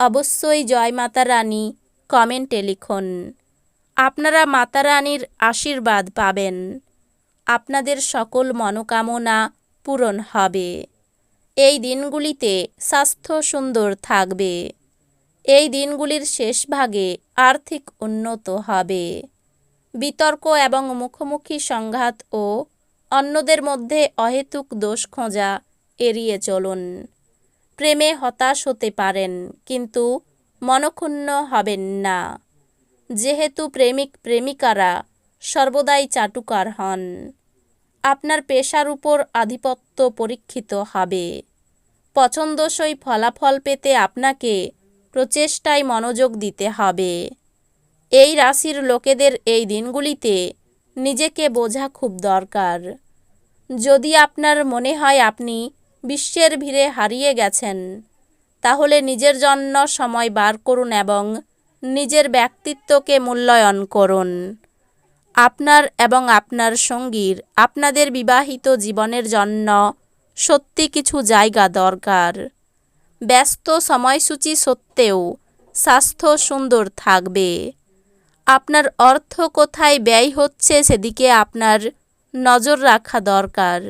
অবশ্যই জয় মাতা রানী, কমেন্টে লিখুন। আপনারা মাতা রানীর আশীর্বাদ পাবেন। আপনাদের সকল মনোকামনা পূরণ হবে। এই দিনগুলিতে স্বাস্থ্য সুন্দর থাকবে। এই দিনগুলির শেষ ভাগে আর্থিক উন্নত হবে। বিতর্ক এবং মুখোমুখি সংঘাত ও অন্যদের মধ্যে অহেতুক দোষ খোঁজা এড়িয়ে চলুন। প্রেমে হতাশ হতে পারেন, কিন্তু মনক্ষুণ্ণ হবেন না। যেহেতু প্রেমিক প্রেমিকারা সর্বদাই চাটুকার হন, আপনার পেশার উপর আধিপত্য পরীক্ষিত হবে। পছন্দসই ফলাফল পেতে আপনাকে প্রচেষ্টায় মনোযোগ দিতে হবে। এই রাশির লোকেদের এই দিনগুলিতে নিজেকে বোঝা খুব দরকার। যদি আপনার মনে হয় আপনি বিশ্বের ভিড়ে হারিয়ে গেছেন। তাহলে নিজের জন্য সময় বার করুন এবং নিজের ব্যক্তিত্বকে মূল্যায়ন করুন। আপনার এবং আপনার সঙ্গীর, আপনাদের বিবাহিত জীবনের জন্য সত্যি কিছু জায়গা দরকার। ব্যস্ত সময়সূচি সত্ত্বেও স্বাস্থ্য সুন্দর থাকবে। আপনার অর্থ কোথায় ব্যয় হচ্ছে সেদিকে আপনার নজর রাখা দরকার।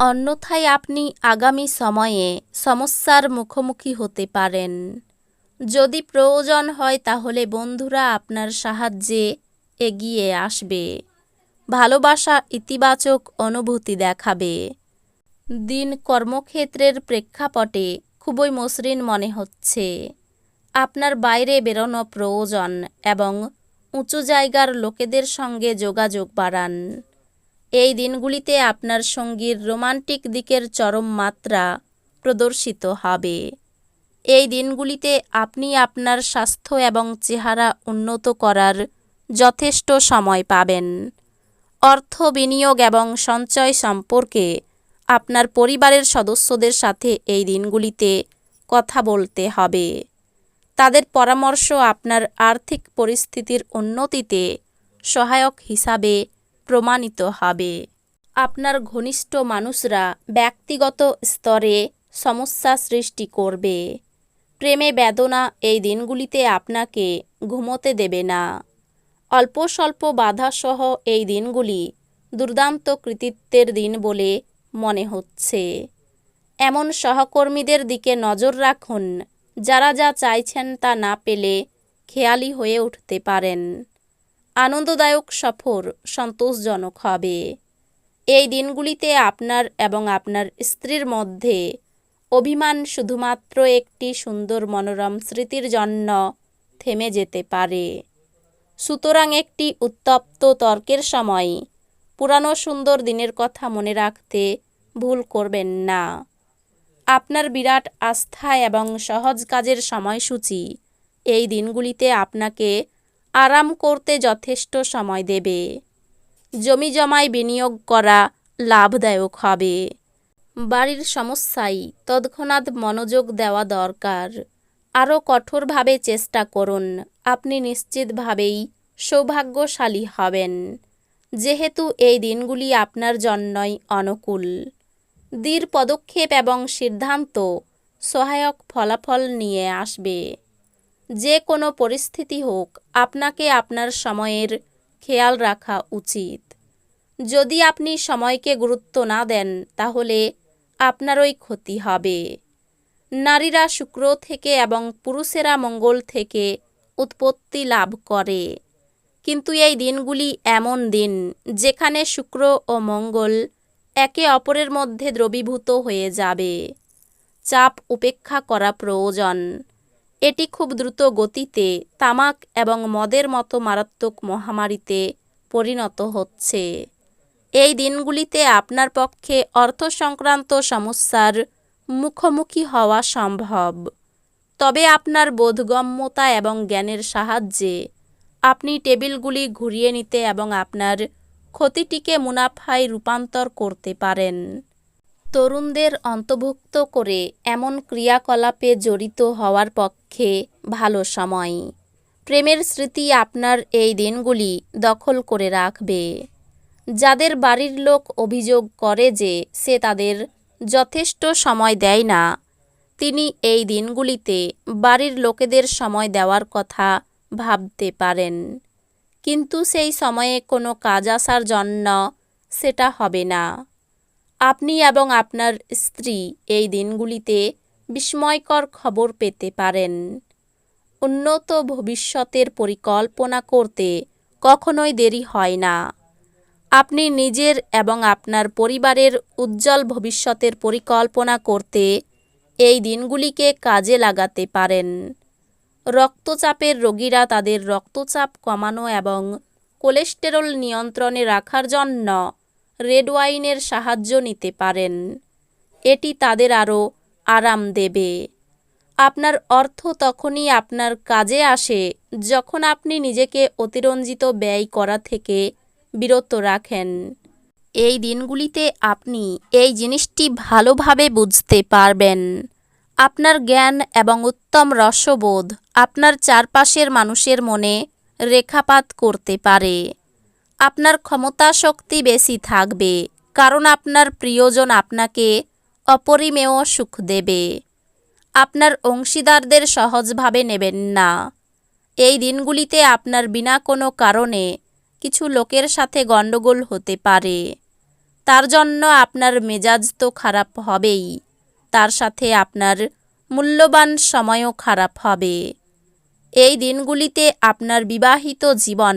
অন্যথায় আপনি আগামী সময়ে সমস্যার মুখোমুখি হতে পারেন। যদি প্রয়োজন হয় তাহলে বন্ধুরা আপনার সাহায্যে এগিয়ে আসবে। ভালোবাসা ইতিবাচক অনুভূতি দেখাবে। দিন কর্মক্ষেত্রের প্রেক্ষাপটে খুবই মসৃণ মনে হচ্ছে। আপনার বাইরে বেরোনো প্রয়োজন এবং উঁচু জায়গার লোকেদের সঙ্গে যোগাযোগ বাড়ান। এই দিনগুলিতে আপনার সঙ্গীর রোমান্টিক দিকের চরম মাত্রা প্রদর্শিত হবে। এই দিনগুলিতে আপনি আপনার স্বাস্থ্য এবং চেহারা উন্নত করার যথেষ্ট সময় পাবেন। অর্থ বিনিয়োগ এবং সঞ্চয় সম্পর্কে আপনার পরিবারের সদস্যদের সাথে এই দিনগুলিতে কথা বলতে হবে। তাদের পরামর্শ আপনার আর্থিক পরিস্থিতির উন্নতিতে সহায়ক হিসাবে প্রমাণিত হবে। আপনার ঘনিষ্ঠ মানুষরা ব্যক্তিগত স্তরে সমস্যা সৃষ্টি করবে। প্রেমে বেদনা এই দিনগুলিতে আপনাকে ঘুমোতে দেবে না। অল্প স্বল্প বাধাসহ এই দিনগুলি দুর্দান্ত কৃতিত্বের দিন বলে মনে হচ্ছে। এমন সহকর্মীদের দিকে নজর রাখুন, যারা যা চাইছেন তা না পেলে খেয়ালি হয়ে উঠতে পারেন। আনন্দদায়ক সফর সন্তোষজনক হবে। এই দিনগুলিতে আপনার এবং আপনার স্ত্রীর মধ্যে অভিমান শুধুমাত্র একটি সুন্দর মনোরম স্মৃতির জন্য থেমে যেতে পারে। সুতরাং একটি উত্তপ্ত তর্কের সময় পুরানো সুন্দর দিনের কথা মনে রাখতে ভুল করবেন না। আপনার বিরাট আস্থা এবং সহজ কাজের সময়সূচি এই দিনগুলিতে আপনাকে আরাম করতে যথেষ্ট সময় দেবে। জমি জমায় বিনিয়োগ করা লাভদায়ক হবে। বাড়ির সমস্যায় তৎক্ষণাৎ মনোযোগ দেওয়া দরকার। আরও কঠোরভাবে চেষ্টা করুন। আপনি নিশ্চিতভাবেই সৌভাগ্যশালী হবেন। যেহেতু এই দিনগুলি আপনার জন্যই অনুকূল। দৃঢ় পদক্ষেপ এবং সিদ্ধান্ত সহায়ক ফলাফল নিয়ে আসবে। যে কোনো পরিস্থিতি হোক, আপনাকে আপনার সময়ের খেয়াল রাখা উচিত। যদি আপনি সময়কে গুরুত্ব না দেন, তাহলে আপনারই ক্ষতি হবে। নারীরা শুক্র থেকে এবং পুরুষেরা মঙ্গল থেকে উৎপত্তি লাভ করে। কিন্তু এই দিনগুলি এমন দিন, যেখানে শুক্র ও মঙ্গল একে অপরের মধ্যে দ্রবীভূত হয়ে যাবে। চাপ উপেক্ষা করা প্রয়োজন। এটি খুব দ্রুত গতিতে তামাক এবং মদের মতো মারাত্মক মহামারীতে পরিণত হচ্ছে। এই দিনগুলিতে আপনার পক্ষে অর্থ সংক্রান্ত সমস্যার মুখোমুখি হওয়া সম্ভব। তবে আপনার বোধগম্যতা এবং জ্ঞানের সাহায্যে আপনি টেবিলগুলি ঘুরিয়ে নিতে এবং আপনার ক্ষতিটিকে মুনাফায় রূপান্তর করতে পারেন। তরুণদের অন্তর্ভুক্ত করে এমন ক্রিয়াকলাপে জড়িত হওয়ার পক্ষে ভালো সময়। প্রেমের স্মৃতি আপনার এই দিনগুলি দখল করে রাখবে। যাদের বাড়ির লোক অভিযোগ করে যে সে তাদের যথেষ্ট সময় দেয় না, তিনি এই দিনগুলিতে বাড়ির লোকেদের সময় দেওয়ার কথা ভাবতে পারেন। কিন্তু সেই সময়ে কোনো কাজ আসার জন্য সেটা হবে না। আপনি এবং আপনার স্ত্রী এই দিনগুলিতে বিস্ময়কর খবর পেতে পারেন। উন্নত ভবিষ্যতের পরিকল্পনা করতে কখনোই দেরি হয় না। আপনি নিজের এবং আপনার পরিবারের উজ্জ্বল ভবিষ্যতের পরিকল্পনা করতে এই দিনগুলিকে কাজে লাগাতে পারেন। রক্তচাপের রোগীরা তাদের রক্তচাপ কমানো এবং কোলেস্টেরল নিয়ন্ত্রণে রাখার জন্য রেড ওয়াইনের সাহায্য নিতে পারেন। এটি তাদের আরও আরাম দেবে। আপনার অর্থ তখনই আপনার কাজে আসে যখন আপনি নিজেকে অতিরঞ্জিত ব্যয় করা থেকে বিরত রাখেন। এই দিনগুলিতে আপনি এই জিনিসটি ভালোভাবে বুঝতে পারবেন। আপনার জ্ঞান এবং উত্তম রসবোধ আপনার চারপাশের মানুষের মনে রেখাপাত করতে পারে। আপনার ক্ষমতা শক্তি বেশি থাকবে, কারণ আপনার প্রিয়জন আপনাকে অপরিমেয় সুখ দেবে। আপনার অংশীদারদের সহজভাবে নেবেন না। এই দিনগুলিতে আপনার বিনা কোনো কারণে কিছু লোকের সাথে গণ্ডগোল হতে পারে। তার জন্য আপনার মেজাজ তো খারাপ হবেই, তার সাথে আপনার মূল্যবান সময়ও খারাপ হবে। এই দিনগুলিতে আপনার বিবাহিত জীবন